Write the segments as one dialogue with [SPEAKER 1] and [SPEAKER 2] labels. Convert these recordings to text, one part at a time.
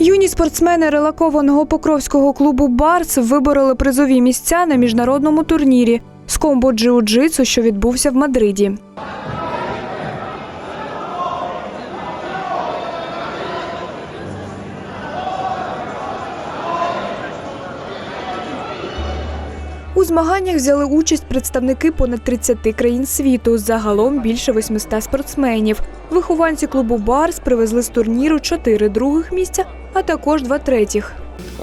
[SPEAKER 1] Юні спортсмени релакованого покровського клубу Барс вибороли призові місця на міжнародному турнірі з комбо джиу-джитсу, що відбувся в Мадриді. У змаганнях взяли участь представники понад 30 країн світу. Загалом більше 800 спортсменів. Вихованці клубу Барс привезли з турніру 4 других місця, а також 2 третіх.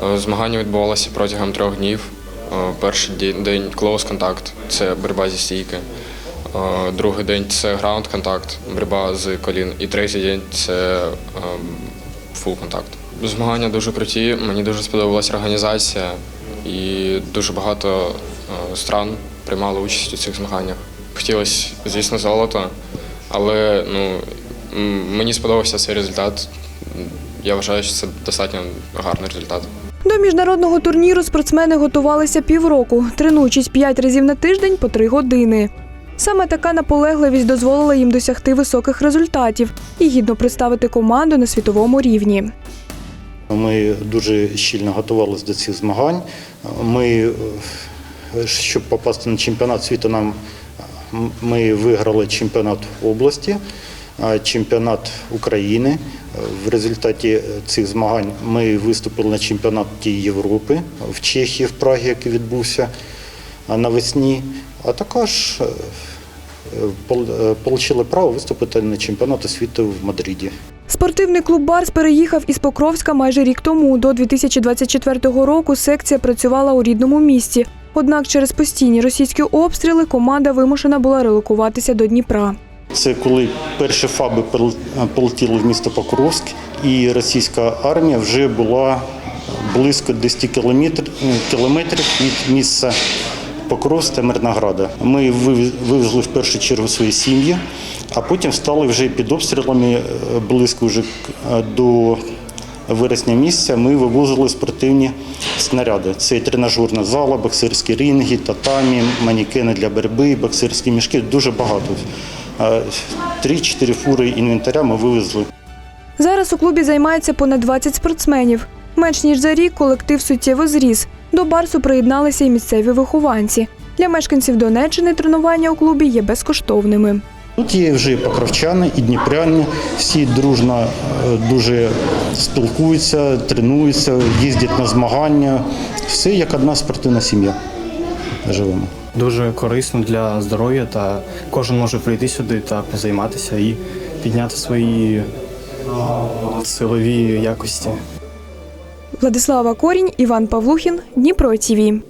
[SPEAKER 2] Е, Змагання відбувалося протягом трьох днів. Е, Перший день close контакт це боротьба зі стійки. Е, Другий день це граунд контакт, боротьба з колін. І третій день це фул контакт. Змагання дуже круті. Мені дуже сподобалася організація, і дуже багато е, стран приймало участь у цих змаганнях. Хотілося, звісно, золото, але ну, мені сподобався цей результат. Я вважаю, що це достатньо гарний результат.
[SPEAKER 1] До міжнародного турніру спортсмени готувалися півроку, тренуючись 5 разів на тиждень по 3 години. Саме така наполегливість дозволила їм досягти високих результатів і гідно представити команду на світовому рівні.
[SPEAKER 3] Ми дуже щільно готувалися до цих змагань. Ми, щоб попасти на чемпіонат світу, нам ми виграли чемпіонат області, чемпіонат України. В результаті цих змагань ми виступили на чемпіонаті Європи в Чехії, в Прагі, який відбувся навесні. А також отримали право виступити на чемпіонаті світу в Мадриді.
[SPEAKER 1] Спортивний клуб Барс переїхав із Покровська майже рік тому. До 2024 року секція працювала у рідному місті. Однак через постійні російські обстріли команда вимушена була релокуватися до Дніпра.
[SPEAKER 3] Це коли перші фаби полетіли в місто Покровськ, і російська армія вже була близько 10 кілометрів, кілометрів від місця Покровськ та Мирнограда. Ми вивезли в першу чергу свої сім'ї, а потім стали вже під обстрілами е, близько вже е, до вересня місяця. Ми вивозили спортивні снаряди. Це тренажерна зала, боксерські ринги, татамі, манікени для боротьби, боксерські мішки. Дуже багато. Е, Три-чотири фури інвентаря ми вивезли.
[SPEAKER 1] Зараз у клубі займається понад 20 спортсменів. Менш ніж за рік колектив суттєво зріс. До барсу приєдналися й місцеві вихованці. Для мешканців Донеччини тренування у клубі є безкоштовними.
[SPEAKER 3] Тут є вже і покровчани, і дніпряни. Всі дружно е, дуже спілкуються, тренуються, їздять на змагання. Все як одна спортивна сім'я. Живемо.
[SPEAKER 4] дуже корисно для здоров'я та кожен може прийти сюди та позайматися і підняти свої силові якості.
[SPEAKER 1] Владислава Корінь, Іван Павлухін, Дніпро ТІВІ.